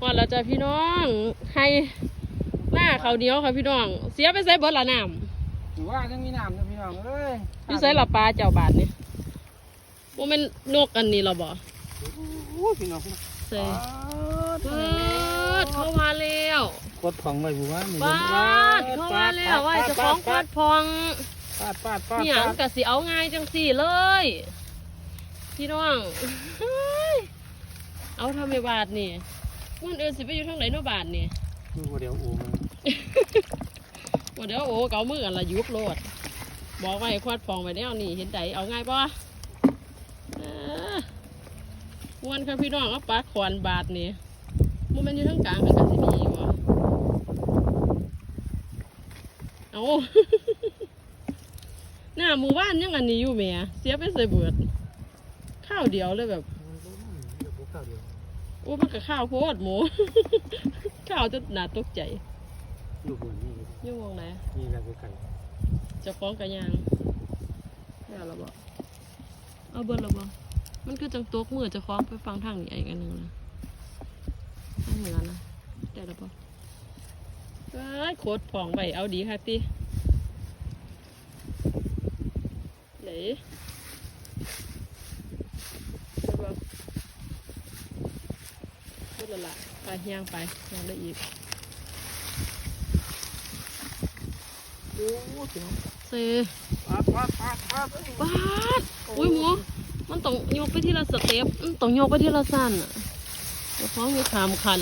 พอแล้วจ้ะพี่น้องให้หน้าเขาวเหนียวค่ะพี่น้อง เสียไปใส่เบิดละน้ถือว่ายังมีน้ำนะพี่น้องเอ้ยำอยู่ใส่ละปลาเจ้าบาทนี่ว่ามันนกอันนี้เหราบ่โอ้ยพี่น้องใส่ปาเบิดเข้ามาแล้วกดของไว้บัวนี่บาดเข้ามาแล้วว่าเจะคล้าของกวาดพองปาดปาดปาดเนี่ยปาดกะสิเอาง่ายจังสี่เลย พี่น้องเฮ้ยเอาทำไมบาทนี่ มันเอินสิไปอยู่ทางไหนเนาะบาทนี่ดูว่าเดี๋ยวโอ้มันว่าเดี๋ยวโอ้เกามือกันละยุบโลด บอกไว้ควาดฟองไปแล้วนี่เห็นใจเอาง่ายปะเออม้วนค่ะพี่น้องเอาปลาขวานบาทนี่มันเป็นอยู่ทั้งกลางกันสิมีวะเอาหน้าหมู่บ้านยังอันนี้อยู่แหม่เสียไปใส่เบิดข้าวเดียวเลยแบบเดี๋ยวพวกข้าวเดียว โอ้มันก็ข้าวโพดหมู ข้าวจะหนาตกใจอยู่บนนี่อยุ่งวงไหนนี่แหละคือไก่เจะฟ้าของกระยางแล้วเราบอกเอาเบิร์เราบอกมันคือจังตกมือเจะคล้าของไปฟังทางนี้อีกอันหนึ่งนะทางเหนือนะได้แล้วปะเอ้ยโคตรผ่องไปเอาดีค่ะตีไหนได้ปะเบิด และละไปย่างไปย่างได้อีกโอ้ยพี่น้องเซ่ปาดปาดปาดปาดบาดอุ้ยหมูมันต้องยกไปที่ละสเต็ปมันต้องยกไปที่ละสั้นอะเดี๋ยวฟ้องอยู่ขามคัน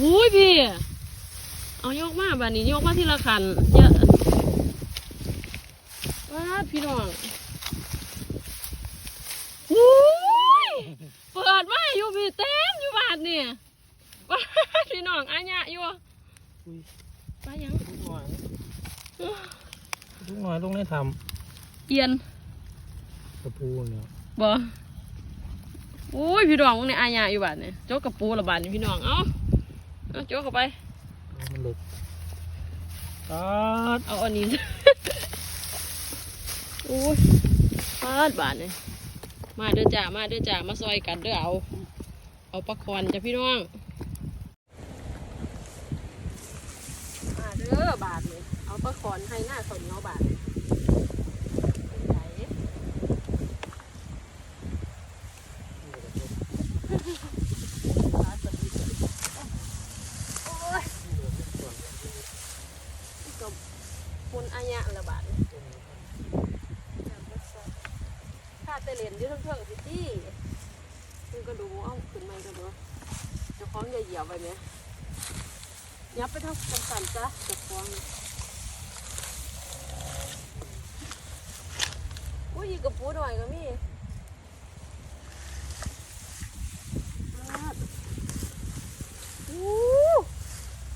อุ้ยพี่เอายกมาบานนี้ยกมาที่ละคันเยอะบาดพี่น้องอุ้ยเปิดมา อยู่พี่เต็มอยู่บาทเนี่ยบาดพี่น้องอันยะอยู่อุ้ยไปยังลูกหน่อยลูกหน่อยลงในทเอียนำกระปูเนี่ยบ่อุ้ยพี่น้องมึงเนี่ยอายาอยู่บ้านเนี่ยโจ๊กกับปูละบาทนี่พี่น้องเอ้าเอาโจ๊กเข้าไปมันหลุดปาดเอาอันนี้อุ้ยปาดบาทเนี่ยมาเด้อจ้ามาเด้อจ้ามาซอยกันเด้อเอา เอาปลาคอนจ้ะพี่น้อง มาเด้อบาทเลยเอาปลาคอนให้หน้าสนเนาะบาทเป็นไงกับคุณอายะละบาทถ้าแต่เหรียญอยืดเพิ่งๆสิจี้ ก็ดูเอ้าขึ้นมาก็ดูจะคล้องอย่าเหยียบไปไหมยับไปทางสันๆจ้ะจะคล้องอุ้ยกกับปูหน่อยก็มีอู้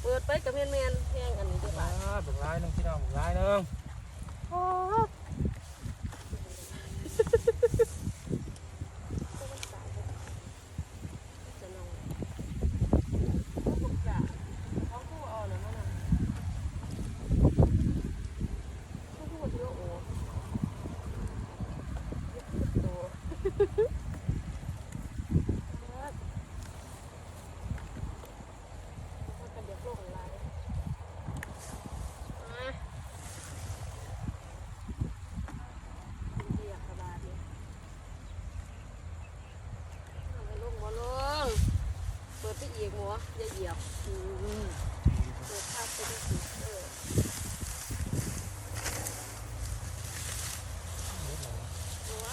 เปิดไปกับเมียนเมียนแห้งอันนี้ด้วยปาบาทดบักลายหนึงพี่น้องบักลายหนึง โอ้เปิดไปอี กหัวอย่าเหยียบอืมเปิดภาพไปที่สุดเออหัว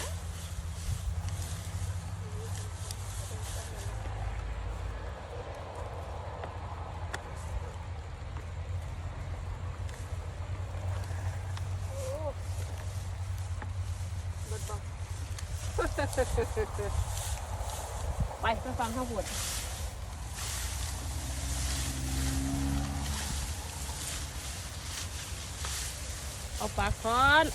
ไปไปฟังข้าวบวด เอาปากคอน